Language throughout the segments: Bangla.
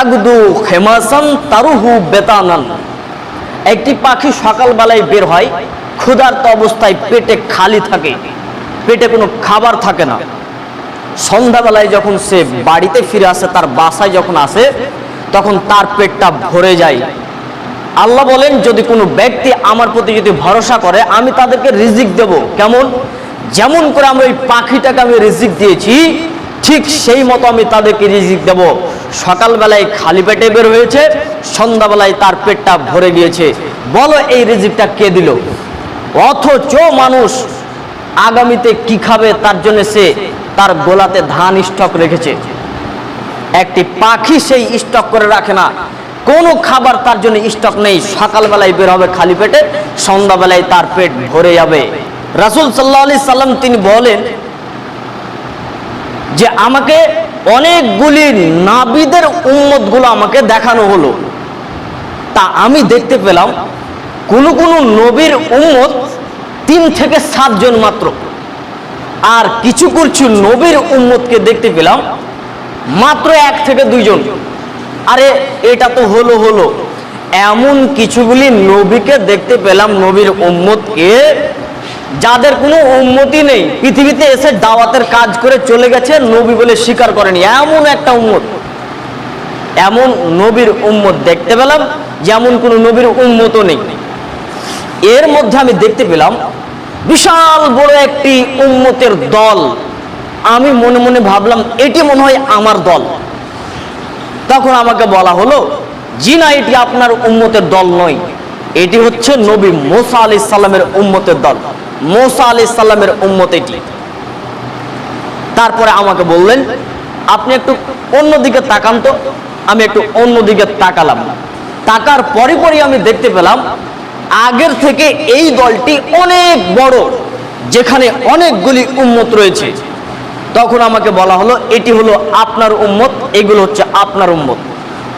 তাগদু খেমাসান তারুহু বেতানান। একটি পাখি সকালবেলায় বের হয়, ক্ষুধার্ত অবস্থায় পেটে খালি থাকে, পেটে কোনো খাবার থাকে না। সন্ধ্যাবেলায় যখন সে বাড়িতে ফিরে আসে, তার বাসায় যখন আসে, তখন তার পেটটা ভরে যায়। আল্লাহ বলেন, যদি কোনো ব্যক্তি আমার প্রতি যদি ভরসা করে, আমি তাদেরকে রিজিক দেব। কেমন? যেমন করে আমি ওই পাখিটাকে আমি রিজিক দিয়েছি ঠিক সেই মতো আমি তাদেরকে রিজিক দেব। সকালবেলায় খালি পেটে বের হয়েছে, সন্ধ্যাবেলায় তার পেটটা ভরে গিয়েছে। বলো এই রিজিকটা কে দিল? অথচ মানুষ আগামীতে কি খাবে তার জন্য সে তার গোলাতে ধান স্টক রেখেছে। একটি পাখি সেই স্টক করে রাখে না। কোনো খাবার তার জন্য স্টক নেই। সকালবেলায় বের হবে খালি পেটে, সন্ধ্যাবেলায় তার পেট ভরে যাবে। রাসুল সাল্লাহ আলি সাল্লাম তিনি বলেন যে আমাকে অনেকগুলি নাবিদের উম্মতগুলো আমাকে দেখানো হলো। তা আমি দেখতে পেলাম, কোন কোন নবীর উম্মত তিন থেকে সাতজন মাত্র। আর কিছু কিছু নবীর উম্মতকে দেখতে পেলাম, মাত্র এক থেকে দুইজন আরে, এটা তো হলো হলো। এমন কিছুগুলি নবীকে দেখতে পেলাম, নবীর উম্মতকে যাদের কোনো উন্মতি নেই, পৃথিবীতে এসে দাওয়াতের কাজ করে চলে গেছে, নবী বলে স্বীকার করেনি। এমন একটা উম্মত। এমন নবীর উম্মত দেখতে পেলাম, যেমন কোনো নবীর উম্মতও নেই। এর মধ্যে আমি দেখতে পেলাম, বিশাল বড় একটি উম্মতের দল। আমি মনে মনে ভাবলাম, এটি মনে হয় আমার দল। তখন আমাকে বলা হলো, জি না, এটি আপনার উম্মতের দল নয়। এটি হচ্ছে নবী মোসা আলি সাল্লামের উম্মতের দল। মোসা আলি সাল্লামের উম্মত এটি। তারপরে আমাকে বললেন, আপনি একটু অন্যদিকে তাকান তো, আমি একটু অন্যদিকে তাকালাম। তাকার পরে পরে আমি দেখতে পেলাম, আগের থেকে এই দলটি অনেক বড়, যেখানে অনেকগুলি উম্মত রয়েছে। তখন আমাকে বলা হলো, এটি হলো আপনার উম্মত, এগুলো হচ্ছে আপনার উম্মত।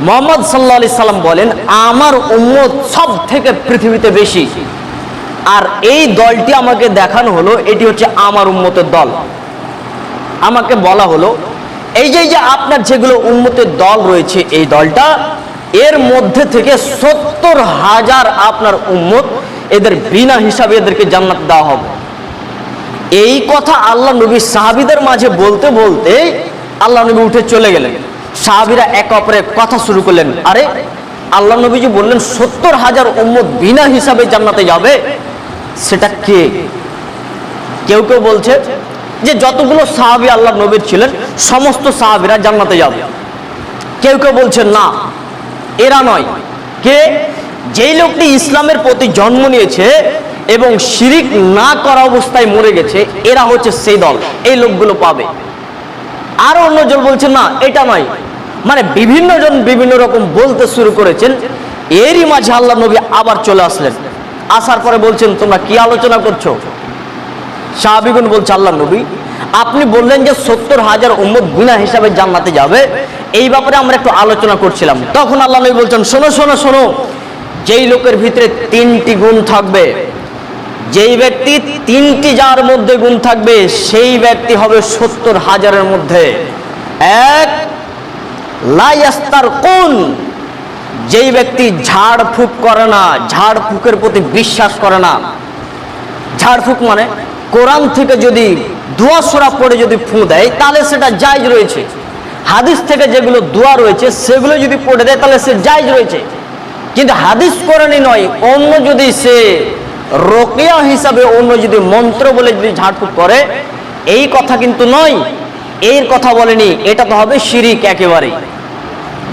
মোহাম্মদ সাল্লা সাল্লাম বলেন, আমার উম্মত সব থেকে পৃথিবীতে বেশি। আর এই দলটি আমাকে দেখানো হলো, এটি হচ্ছে আমার উম্মতের দল। আমাকে বলা হলো, এই যে যে আপনার যেগুলো উন্মতের দল রয়েছে এই দলটা, এর মধ্যে থেকে সত্তর হাজার আপনার উম্মত এদের বিনা হিসাবে এদেরকে জান্নাত দেওয়া হবে। এই কথা আল্লাহ নবী সাহাবিদের মাঝে বলতে বলতে আল্লাহ নবী উঠে চলে গেলেন। সাহাবিরা এক অপরে কথা শুরু করলেন, আরে, আল্লাহ নবীজি বললেন, সত্তর হাজার উম্মত বিনা হিসাবে জান্নাতে যাবে। সেটা কে? কেউ কেউ বলছে যে যতগুলো সাহাবি আল্লাহ নবীর ছিলেন, সমস্ত সাহাবিরা জান্নাতে যাবে। কেউ কেউ বলছেন না, এরা নয়। কে? যেই লোকটি ইসলামের প্রতি জন্ম নিয়েছে এবং শিরিক না করা অবস্থায় মরে গেছে, এরা হচ্ছে সেই দল, এই লোকগুলো পাবে। আর অন্যজন বলছেন না, এটা নয়। মানে বিভিন্ন জন বিভিন্ন রকম বলতে শুরু করেছেন, এরই মাঝে আল্লাহ নবী আবার চলে আসলেন। আসার পরে বলছেন, তোমরা কি আলোচনা করছ? সাহাবিগুন বলছে আল্লাহ নবী, আপনি বললেন যে সত্তর হাজার উম্মত বিনা হিসাবে জান্নাতে যাবে। এই ব্যাপারে আমরা একটু আলোচনা করছিলাম। তখন আল্লাহ নবী বলছেন, শোনো শোনো শোনো, যেই লোকের ভিতরে তিনটি গুণ থাকবে, যেই ব্যক্তি তিনটি যার মধ্যে গুণ থাকবে, সেই ব্যক্তি হবে সত্তর হাজারের মধ্যে। এক লাইয়াস্তার কোন যেই ব্যক্তি ঝাড় ফুক করে না, ঝাড় ফুকের প্রতি বিশ্বাস করে না ঝাড়ফুঁক মানে কোরআন থেকে যদি দোয়া সোরা পড়ে যদি ফু দেয়, তাহলে সেটা জায়জ রয়েছে। হাদিস থেকে যেগুলো দোয়া রয়েছে, সেগুলো যদি পড়ে দেয়, তাহলে সে জায়জ রয়েছে। কিন্তু হাদিস কোরআনই নয়, অন্য যদি সে রোকিয়া হিসাবে অন্য যদি মন্ত্র বলে যদি ঝাড়ফুঁক করে, এই কথা কিন্তু নয়। এর কথা বলেনি, এটা তো হবে শিরিক একেবারেই।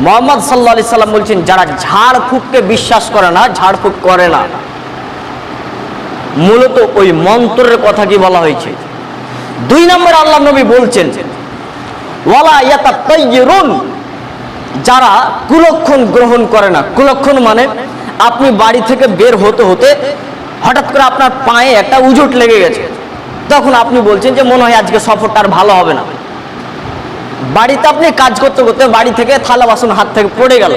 মোহাম্মদ সাল্লা আলি সাল্লাম বলছেন, যারা ঝাড়ফুঁককে বিশ্বাস করে না, ঝাড়ফুঁক করে না। মূলত ওই মন্ত্রের কথা কি বলা হয়েছে? দুই নম্বর আল্লাহ নবী বলছেন, ওয়ালা যারা কুলক্ষণ গ্রহণ করে না। কুলক্ষণ মানে আপনি বাড়ি থেকে বের হতে হতে হঠাৎ করে আপনার পায়ে একটা উজুট লেগে গেছে। তখন আপনি বলছেন যে মনে হয় আজকে সফরটা আর ভালো হবে না। বাড়িতে আপনি কাজ করতে করতে বাড়ি থেকে থালা বাসন হাত থেকে পড়ে গেল।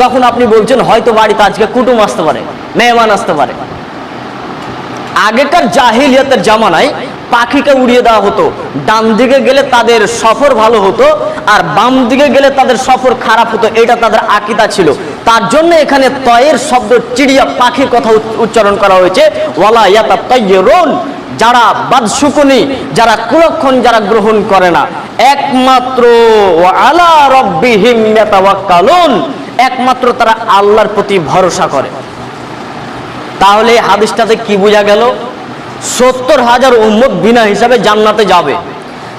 তখন আপনি বলছেন, হয়তো বাড়িতে আজকে কুটুম আসতে পারে, মেহমান আসতে পারে। আগেকার জাহিলিয়াতের জামানায় পাখিকে উড়িয়ে দেওয়া হতো। ডান দিকে গেলে তাদের সফর ভালো হতো আর বাম দিকে গেলে তাদের সফর খারাপ হতো, এটা তাদের আকিদা ছিল। তার জন্য এখানে তয়ের শব্দ, চিড়িয়া পাখির কথা উচ্চারণ করা হয়েছে। ওয়ালা ইয়াতা তৈরন যারা বাদশুকুনি, যারা কুলক্ষণ যারা গ্রহণ করে না, একমাত্র আলা রব্বিহিম ইয়াতাওয়াক্কালুন, একমাত্র তারা আল্লাহর প্রতি ভরসা করে। তাহলে হাদিসটাতে কি বোঝা গেল? সত্তর হাজার উম্মত বিনা হিসাবে জান্নাতে যাবে।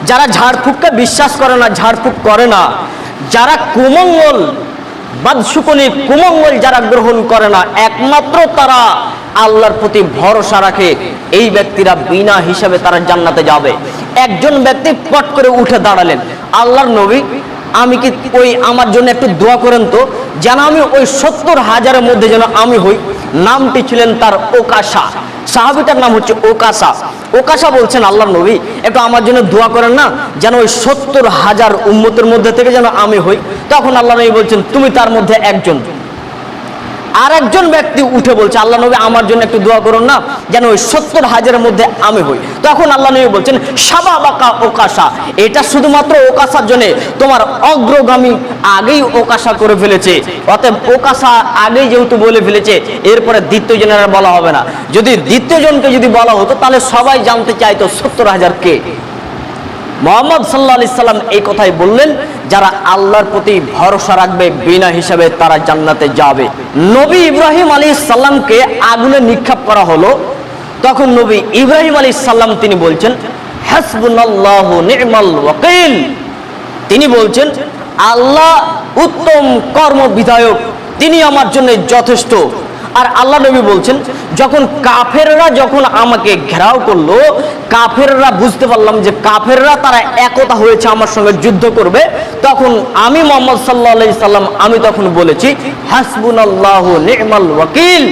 যারা ঝাড়ফুঁককে বিশ্বাস করে না, ঝাড়ফুঁক করে না, যারা কুমঙ্গল বাদশুকনি কুমঙ্গল যারা গ্রহণ করে না, একমাত্র তারা আল্লাহর প্রতি ভরসা রাখে, এই ব্যক্তিরা বিনা হিসাবে তারা জান্নাতে যাবে। একজন ব্যক্তি পট করে উঠে দাঁড়ালেন, আল্লাহর নবী আমি কি ওই আমার জন্য একটু দোয়া করেন তো? যেন আমি ওই সত্তর হাজারের মধ্যে যেন আমি হই। নামটি ছিলেন তার ওকাশা সাহাবিটার নাম হচ্ছে ওকাশা ওকাশা বলছেন আল্লাহ নবী, একটু আমার জন্য দোয়া করেন না? যেন ওই সত্তর হাজার উম্মতের মধ্যে থেকে যেন আমি হই। তখন আল্লাহ নবী বলছেন, তুমি তার মধ্যে একজন। আর একজন ব্যক্তি উঠে বলছে, আল্লাহ নবী, আমার জন্য একটু দোয়া করুন না, যেন ওই সত্তর হাজারের মধ্যে আমি হই। তখন আল্লাহ নবী বলছেন, সাবা বাকা ওকাশা, এটা শুধুমাত্র ওকাশার জন্য, তোমার অগ্রগামী আগেই ওকাশা করে ফেলেছে। অতএব ওকাশা আগেই যেহেতু বলে ফেলেছে, এরপরে দ্বিতীয় জনের বলা হবে না। যদি দ্বিতীয় জনকে যদি বলা হতো, তাহলে সবাই জানতে চাইতো সত্তর হাজার কে। মোহাম্মদ সাল্লাহ আলি সাল্লাম এই কথাই বললেন, যারা আল্লাহর প্রতি ভরসা রাখবে, বিনা হিসাবে তারা জান্নাতে যাবে। নবী ইব্রাহিম আলী সাল্লামকে আগুনে নিক্ষেপ করা হলো। তখন নবী ইব্রাহিম আলী সাল্লাম তিনি বলছেন ওয়াকিল। তিনি বলছেন, আল্লাহ উত্তম কর্ম বিধায়ক তিনি আমার জন্য যথেষ্ট। আর আল্লাহ নবী বলছেন, যখন কাফেররা যখন আমাকে ঘেরাও করল, কাফেররা বুঝতে পারলাম যে কাফেররা তারা একতা হয়েছে, আমার সঙ্গে যুদ্ধ করবে। তখন আমি মোহাম্মদ সাল্লাহ সাল্লাম, আমি তখন বলেছি হাসবুন আল্লাহ নি'মাল ওয়াকিল।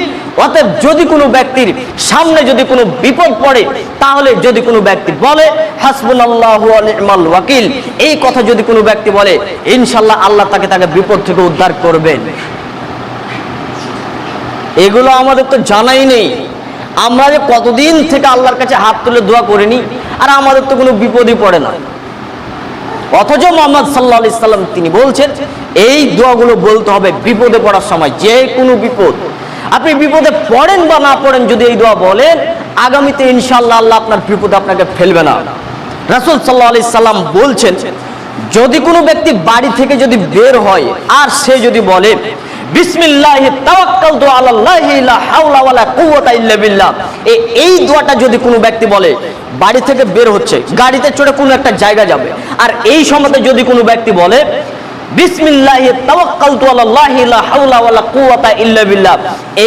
অতএব যদি কোনো ব্যক্তির সামনে যদি কোনো বিপদ পড়ে, তাহলে যদি কোনো ব্যক্তি বলে হাসবুন আল্লাহ নি'মাল ওয়াকিল। এই কথা যদি কোনো ব্যক্তি বলে ইনশাল্লাহ আল্লাহ তাকে তাকে বিপদ থেকে উদ্ধার করবেন। এগুলো আমাদের তো জানাই নেই। আমরা যে কতদিন থেকে আল্লাহর কাছে হাত তুলে দোয়া করিনি, আর আমাদের তো কোনো বিপদই পড়ে না। অথচ মোহাম্মদ সাল্লাহ আলি সাল্লাম তিনি বলছেন, এই দোয়াগুলো বলতে হবে বিপদে পড়ার সময়, যে কোনো বিপদ। আপনি বিপদে পড়েন বা না পড়েন যদি এই দোয়া বলেন, আগামীতে ইনশাল্লাহ আল্লাহ আপনার বিপদে আপনাকে ফেলবে না। রাসুল সাল্লাহ আলি সাল্লাম বলছেন, যদি কোনো ব্যক্তি বাড়ি থেকে যদি বের হয়, আর সে যদি বলে বিসমিল্লাহ এই দোয়াটা যদি কোনো ব্যক্তি বলে, বাড়ি থেকে বের হচ্ছে, গাড়িতে চড়ে কোনো একটা জায়গা যাবে, আর এই সময়তে যদি কোনো ব্যক্তি বলে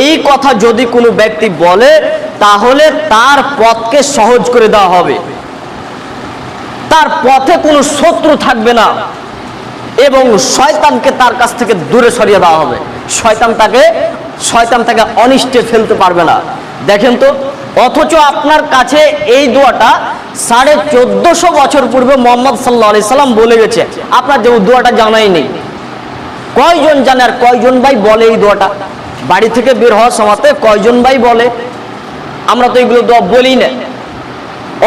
এই কথা যদি কোনো ব্যক্তি বলে, তাহলে তার পথকে সহজ করে দেওয়া হবে। তার পথে কোনো শত্রু থাকবে না। এবং শয়তানকে তার কাছ থেকে দূরে সরিয়ে দেওয়া হবে। শয়তান তাকে শয়তান তাকে অনিষ্টে ফেলতে পারবে না। দেখেন তো, অথচ আপনার কাছে এই দোয়াটা সাড়ে চোদ্দশো বছর পূর্বে মোহাম্মদ সাল্লাহ আলি সাল্লাম বলে গেছে। আপনার যে দোয়াটা জানাই নেই। কয়জন জানে আর কয়জন ভাই বলে এই দোয়াটা? বাড়ি থেকে বের হওয়ার সময়তে কয়জন ভাই বলে? আমরা তো এগুলো দোয়া বলি না।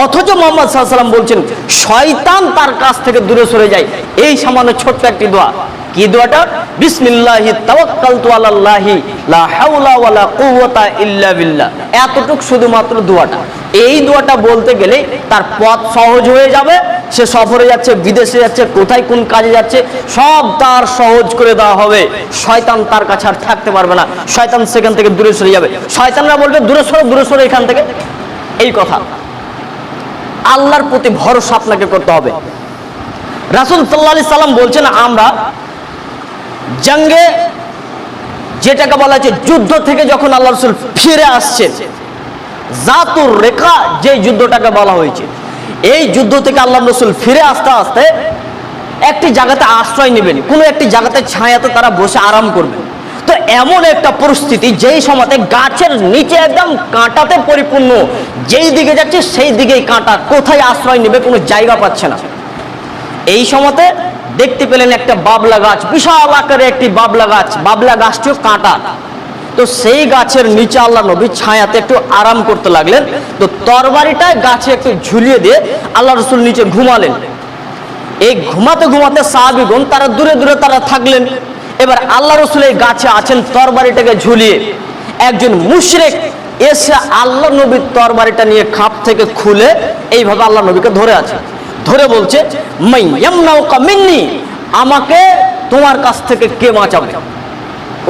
অথচ মোহাম্মদ সাল্লাম বলছেন, শয়তান তার কাছ থেকে দূরে সরে যায়। এই সামান্য ছোট্ট একটি দোয়া। কি দোয়াটা? বিসমিল্লাহি তাওয়াক্কালতু আলাল্লাহি লা হাওলা ওয়ালা কুওয়াতা ইল্লা বিল্লাহ। এতটুক শুধুমাত্র দোয়াটা। এই দোয়াটা বলতে গেলে তার পথ সহজ হয়ে যাবে। সে সফরে যাচ্ছে, বিদেশে যাচ্ছে, কোথায় কোন কাজে যাচ্ছে, সব তার সহজ করে দেওয়া হবে। শয়তান তার কাছে আর থাকতে পারবে না। শয়তান সেখান থেকে দূরে সরে যাবে। শয়তানরা বলবে, দূরে সরো দূরে সরো এখান থেকে। এই কথা। আল্লাহর প্রতি ভরসা আপনাকে করতে হবে। রাসুল সাল্লা সাল্লাম বলছেন, আমরা জঙ্গে যেটাকে বলা হচ্ছে যুদ্ধ থেকে যখন আল্লাহ রসুল ফিরে আসছেন, জাতুর রেখা যে যুদ্ধটাকে বলা হয়েছে, এই যুদ্ধ থেকে আল্লাহ রসুল ফিরে আসতে আসতে একটি জায়গাতে আশ্রয় নেবেন। কোনো একটি জায়গাতে ছায়াতে তারা বসে আরাম করবেন। তো এমন একটা পরিস্থিতি যেই সময়তে গাছের নিচে একদম কাঁটাতে পরিপূর্ণ, যেই দিকে যাচ্ছে সেই দিকেই কাঁটা, কোথায় আশ্রয় নেবে কোনো জায়গা পাচ্ছে না। এই সময়তে দেখতে পেলেন একটা বাবলা গাছ, বিশাল আকারে একটি বাবলা গাছ, বাবলা গাছটিও কাঁটা। তো সেই গাছের নিচে আল্লাহ নবী ছায়াতে একটু আরাম করতে লাগলেন, তো তরবারিটা গাছে একটু ঝুলিয়ে দিয়ে আল্লাহ রসুল নিচে ঘুমালেন। এই ঘুমাতে ঘুমাতে সাহাবিগুন তারা দূরে দূরে তারা থাকলেন। এবার আল্লাহ রসুল এই গাছে আছেন, তরবারিটাকে ঝুলিয়ে। একজন মুশরেক এসে আল্লাহ নবীর তরবারিটা নিয়ে খাপ থেকে খুলে এইভাবে আল্লাহ নবীকে ধরে আছে। ধরে বলছে আমাকে তোমার কাছ থেকে কে বাঁচাবে?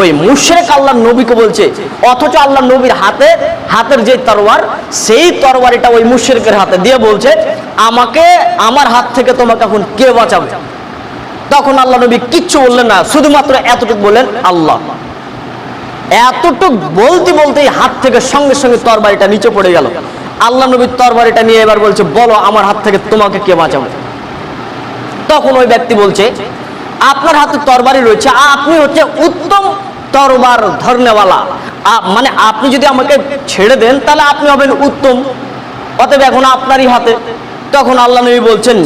ওই মুশরেক আল্লাহ নবীকে বলছে, অথচ আল্লাহ নবীর হাতে, হাতের যে তরোয়ার সেই তরবারিটা ওই মুশরেকের হাতে। দিয়ে বলছে, আমাকে, আমার হাত থেকে তোমাকে এখন কে বাঁচাবে? তখন আল্লাহ নবী কিচ্ছু বললেন না, শুধুমাত্র এতটুকু বললেন আল্লাহ। এতটুক বলতে বলতেই হাত থেকে সঙ্গে সঙ্গে তরবারিটা নিচে পড়ে গেল। আল্লাহ নবীর তরবারিটা নিয়ে এবার বলছে, বলো আমার হাত থেকে তোমাকে কে বাঁচাবে? তখন ওই ব্যক্তি বলছে, আপনার হাতে তরবারি রয়েছে, আপনি হচ্ছে উত্তম তরবার ধরনেওয়ালা মানে আপনি যদি আমাকে ছেড়ে দেন, তাহলে আপনি হবেন উত্তম। অতএব এখন আপনারই হাতে। তখন আল্লাহ নবী বলছেন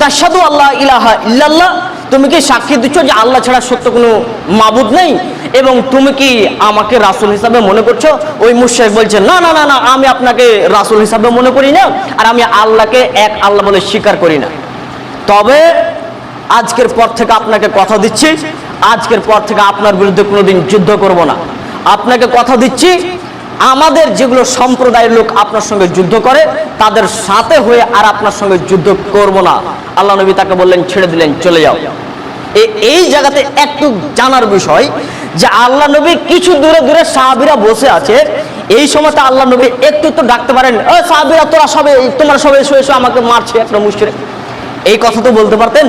তাসাদু আল্লাহ ইলাহা ইল্লাল্লাহ। তুমি কি সাক্ষী দিচ্ছ যে আল্লাহ ছাড়া সত্য কোনো মাবুদ নেই? এবং তুমি কি আমাকে রাসূল হিসাবে মনে করছ? ওই মুশরিক বলছে, না না না না, আমি আপনাকে রাসূল হিসাবে মনে করি না আর আমি আল্লাহকে এক আল্লাহ বলে স্বীকার করি না। তবে আজকের পর থেকে আপনাকে কথা দিচ্ছি। আজকের পর থেকে আপনার বিরুদ্ধে কোনোদিন যুদ্ধ করব না। আপনাকে কথা দিচ্ছি আমাদের যেগুলো সম্প্রদায়ের লোক আপনার সঙ্গে যুদ্ধ করে, তাদের সাথে হয়ে আর আপনার সঙ্গে যুদ্ধ করব না। আল্লাহ নবী তাকে বললেন, ছেড়ে দিলেন, চলে যাও। এই জায়গাতে একটু জানার বিষয় যে আল্লাহ নবী কিছু দূরে দূরে সাহাবিরা বসে আছে। এই সময়তে আল্লাহ নবী একটু তো ডাকতে পারেন ও সাহাবিরা, তোরা সবে, তোমরা সবে এসো এসো, আমাকে মারছে একটা মুশকিল। এই কথা তো বলতে পারতেন।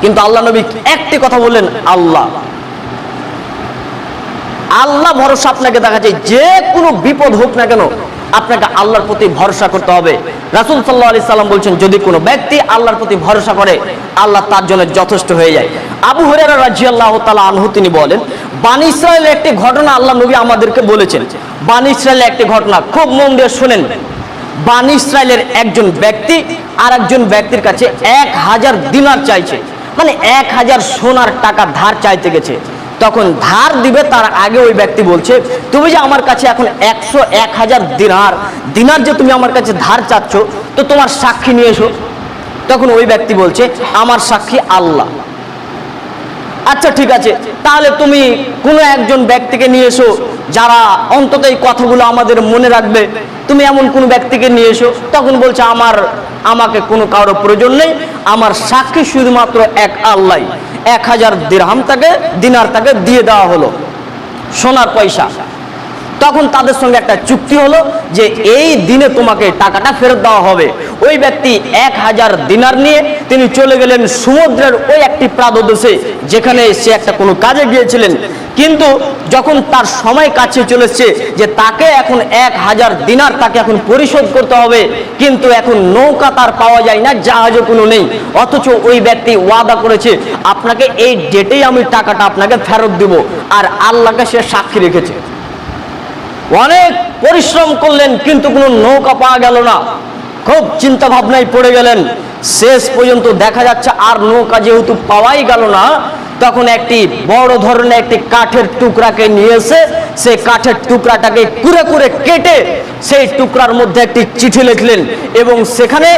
কিন্তু আল্লাহ নবী একটি কথা বললেন, আল্লাহ আল্লাহ ভরসা আপনাকে দেখাচ্ছে যে কোনো বিপদ হোক না কেন, আপনাকে আল্লাহর প্রতি ভরসা করতে হবে। রাসুল সাল্লাহ আলি সাল্লাম বলছেন, যদি কোনো ব্যক্তি আল্লাহর প্রতি ভরসা করে, আল্লাহ তার জন্য যথেষ্ট হয়ে যায়। আবু হরেরা রাজি আল্লাহ তালা আনহু তিনি বলেন, বান ইসরায়েলের একটি ঘটনা আল্লাহ নবী আমাদেরকে বলেছেন। বান ইসরায়েলের একটি ঘটনা, খুব মন দিয়ে শোনেন। বান ইসরায়েলের একজন ব্যক্তি আর একজন ব্যক্তির কাছে এক হাজার দিনার চাইছে। মানে এক হাজার সোনার টাকা ধার চাইতে গেছে। তখন ধার দিবে তার আগে ওই ব্যক্তি বলছে, তুমি যে আমার কাছে এখন একশো এক হাজার দিনার দিনার যে তুমি আমার কাছে ধার চাচ্ছ, তো তোমার সাক্ষী নিয়ে এসো। তখন ওই ব্যক্তি বলছে, আমার সাক্ষী আল্লাহ। আচ্ছা ঠিক আছে, তাহলে তুমি কোনো একজন ব্যক্তিকে নিয়ে এসো যারা অন্তত এই কথাগুলো আমাদের মনে রাখবে। তুমি এমন কোন ব্যক্তিকে নিয়ে এসো, তখন বলছে, আমার, আমাকে কোনো কারও প্রয়োজন নেই, আমার সাক্ষী শুধুমাত্র এক আল্লাহ এক হাজার দিরহাম তাকে দিনার তাকে দিয়ে দেওয়া হলো। সোনার পয়সা। তখন তাদের সঙ্গে একটা চুক্তি হলো যে এই দিনে তোমাকে টাকাটা ফেরত দেওয়া হবে। ওই ব্যক্তি এক হাজার দিনার নিয়ে তিনি চলে গেলেন সমুদ্রের ওই একটি প্রাদদেশে যেখানে সে একটা কোনো কাজে গিয়েছিলেন। কিন্তু যখন তার সময় কাছে চলেছে যে তাকে এখন এক হাজার দিনার তাকে এখন পরিশোধ করতে হবে, কিন্তু এখন নৌকা তার পাওয়া যায় না, জাহাজও কোনো নেই। অথচ ওই ব্যক্তি ওয়াদা করেছে, আপনাকে এই ডেটেই আমি টাকাটা আপনাকে ফেরত দিব। আর আল্লাহকে সে সাক্ষী রেখেছে। অনেক পরিশ্রম করলেন, কিন্তু কোনো নৌকা পাওয়া গেল না। খুব চিন্তা ভাবনায় পড়ে গেলেন। শেষ পর্যন্ত দেখা যাচ্ছে আর নৌকা যেহেতু পাওয়াই গেল না তখন একটি বড় ধরনের একটি কাঠের টুকরাকে নিয়ে এসে সেই কাঠের টুকরাটাকে কুরে কুরে কেটে সেই টুকরার মধ্যে একটি চিঠি লিখলেন এবং সেখানে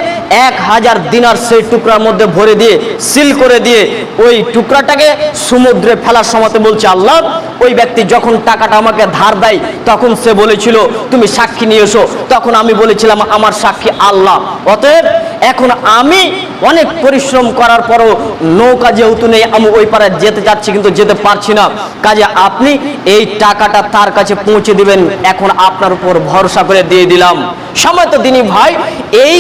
এক হাজার দিনার সেই টুকরার মধ্যে ভরে দিয়ে, সিল করে দিয়ে ওই টুকরাটাকে সমুদ্রে ফেলার সময়তে বলছে, আল্লাহ, ওই ব্যক্তি যখন টাকাটা আমাকে ধার দেয়, তখন সে বলেছিল, তুমি সাক্ষী নিয়ে এসো। তখন আমি বলেছিলাম, আমার সাক্ষী আল্লাহ। অতএব এখন আমি অনেক পরিশ্রম করার পরও নৌকা যেহেতু নেই, আমি ওই পাড়ায় যেতে চাচ্ছি কিন্তু যেতে পারছি না। কাজে আপনি এই টাকাটা তার কাছে পৌঁছে দিবেন, এখন আপনার উপর ভরসা করে দিয়ে দিলাম। সময় তো দিনই ভাই, এই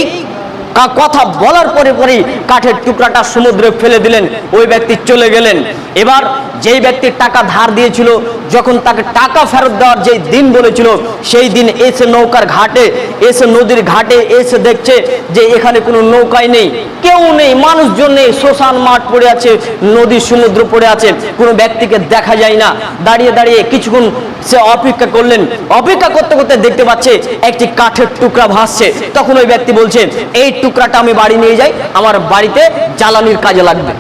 কথা বলার পরে পরেই কাঠের টুকরাটা সমুদ্রে ফেলে দিলেন, ওই ব্যক্তি চলে গেলেন। এবার যেই ব্যক্তি টাকা ধার দিয়েছিল, যখন তাকে টাকা ফেরত দেওয়ার যেই দিন বলেছিল, সেই দিন এসে নৌকার ঘাটে, এসে নদীর ঘাটে এসে দেখছে যে এখানে কোনো নৌকায় নেই। কেউ নেই, মানুষজন নেই, শ্মশান মাঠ পড়ে আছে, নদী সমুদ্র পড়ে আছে, কোনো ব্যক্তিকে দেখা যায় না। দাঁড়িয়ে দাঁড়িয়ে কিছুক্ষণ সে অপেক্ষা করলেন। অপেক্ষা করতে করতে দেখতে পাচ্ছে একটি কাঠের টুকরা ভাসছে। তখন ওই ব্যক্তি বলছে, এই টুকরাটা আমি বাড়ি নিয়ে যাই আমার বাড়িতে জ্বালানির কাজে লাগবে।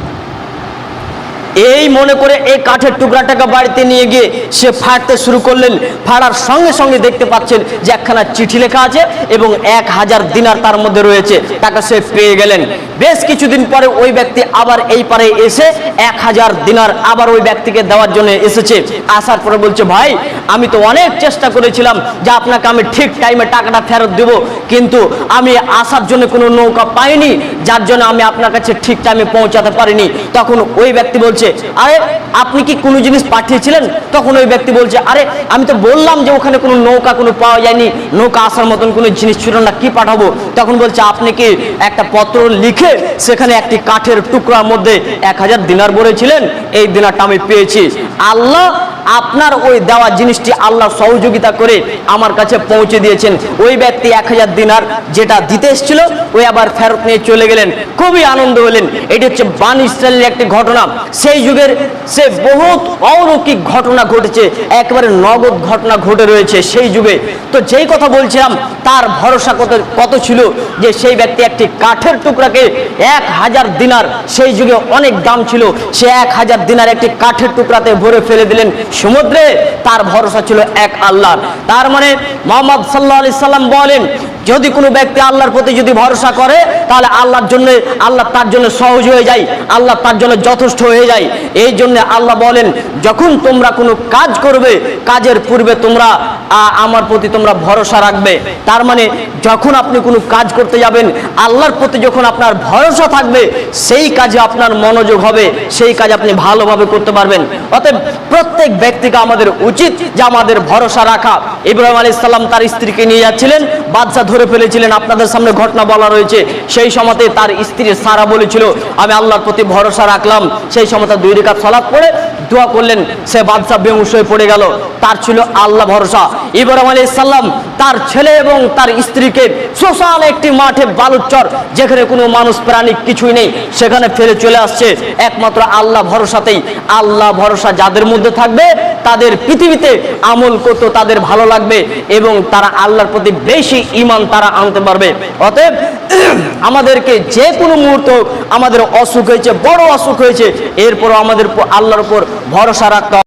এই মনে করে এই কাঠের টুকরাটাকে বাড়িতে নিয়ে গিয়ে সে ফাটতে শুরু করলেন। ফাড়ার সঙ্গে সঙ্গে দেখতে পাচ্ছেন যে একখানা চিঠি লেখা আছে এবং এক হাজার দিনার তার মধ্যে রয়েছে। টাকা সে পেয়ে গেলেন। বেশ কিছুদিন পরে ওই ব্যক্তি আবার এই পারে এসে এক হাজার দিনার আবার ওই ব্যক্তিকে দেওয়ার জন্য এসেছে। আসার পরে বলছে, ভাই, আমি তো অনেক চেষ্টা করেছিলাম যে আপনাকে আমি ঠিক টাইমে টাকাটা ফেরত দেব, কিন্তু আমি আসার জন্য কোনো নৌকা পাইনি। যার জন্য আমি আপনার কাছে ঠিক টাইমে পৌঁছাতে পারিনি। তখন ওই ব্যক্তি বলছে আরে, আপনি কি কোনো জিনিস পাঠিয়েছিলেন? তখন ওই ব্যক্তি বলছে, আরে, আমি তো বললাম যে ওখানে কোনো নৌকা কোনো পাওয়া যায়নি, নৌকা আসার মতন কোনো জিনিস ছিল না, কি পাঠাবো? তখন বলছে, আপনি কি একটা পত্র লিখে সেখানে একটি কাঠের টুকরার মধ্যে এক হাজার দিনার বলেছিলেন? এই দিনারটা আমি পেয়েছি। আল্লাহ আপনার ওই দেওয়া জিনিসটি আল্লাহ সহযোগিতা করে আমার কাছে পৌঁছে দিয়েছেন। ওই ব্যক্তি এক হাজার দিনার যেটা দিতে এসেছিল, ওই আবার ফেরত নিয়ে চলে গেলেন। খুবই আনন্দ হলেন। এটি হচ্ছে বান ইসরায়েলের একটি ঘটনা। সেই যুগের সে বহুত অলৌকিক ঘটনা ঘটেছে, একেবারে নগদ ঘটনা ঘটে রয়েছে সেই যুগে। তো যেই কথা বলছিলাম, তার ভরসা কত কত ছিল যে সেই ব্যক্তি একটি কাঠের টুকরাকে এক হাজার দিনার, সেই যুগে অনেক দাম ছিল, সে এক হাজার দিনার একটি কাঠের টুকরাতে ভরে ফেলে দিলেন। সমুদ্রে তার ভরসা ছিল এক আল্লাহ তার মানে মোহাম্মদ সাল্লাহ সাল্লাম বলেন যদি কোনো ব্যক্তি আল্লাহর প্রতি যদি ভরসা করে, তাহলে আল্লাহর জন্য, আল্লাহ তার জন্য সহজ হয়ে যায়, আল্লাহ তার জন্য যথেষ্ট হয়ে যায়। এই জন্য আল্লাহ বলেন, যখন তোমরা কোনো কাজ করবে, কাজের পূর্বে তোমরা আমার প্রতি তোমরা ভরসা রাখবে। তার মানে যখন আপনি কোনো কাজ করতে যাবেন, আল্লাহর প্রতি যখন আপনার ভরসা থাকবে, সেই কাজে আপনার মনোযোগ হবে, সেই কাজ আপনি ভালোভাবে করতে পারবেন। অতএব প্রত্যেক ব্যক্তিকে আমাদের উচিত যে আমাদের ভরসা রাখা। ইব্রাহিম আলী ইসলাম তার স্ত্রীকে নিয়ে যাচ্ছিলেন বাদশা ধরে ফেলেছিলেন, আপনাদের সামনে ঘটনা বলা রয়েছে। সেই সময়তে তার স্ত্রী সারা বলেছিল, আমি আল্লাহর প্রতি ভরসা রাখলাম। সেই সময় তার দুই রেখা সলাপ করে দোয়া করলেন, সে বাদশাহ বেহুশ হয়ে পড়ে গেল। তার ছিল আল্লাহ ভরসা। ইব্রাহিম আলী ইসলাম তার ছেলে এবং তার স্ত্রীকে শ্মশান একটি মাঠে বালুচর যেখানে কোনো মানুষ, প্রাণী কিছুই নেই, সেখানে ফেলে চলে আসছে। একমাত্র আল্লাহ ভরসাতেই। আল্লাহ ভরসা যাদের মধ্যে থাকবে তাদের পৃথিবীতে আমল করতে তাদের ভালো লাগবে এবং তারা আল্লাহর প্রতি বেশি ইমান তারা আনতে পারবে অতএব, আমাদেরকে যে কোনো মুহূর্ত আমাদের অসুখ হয়েছে, বড় অসুখ হয়েছে এরপর আমাদের আল্লাহর উপর ভরসা রাখতে।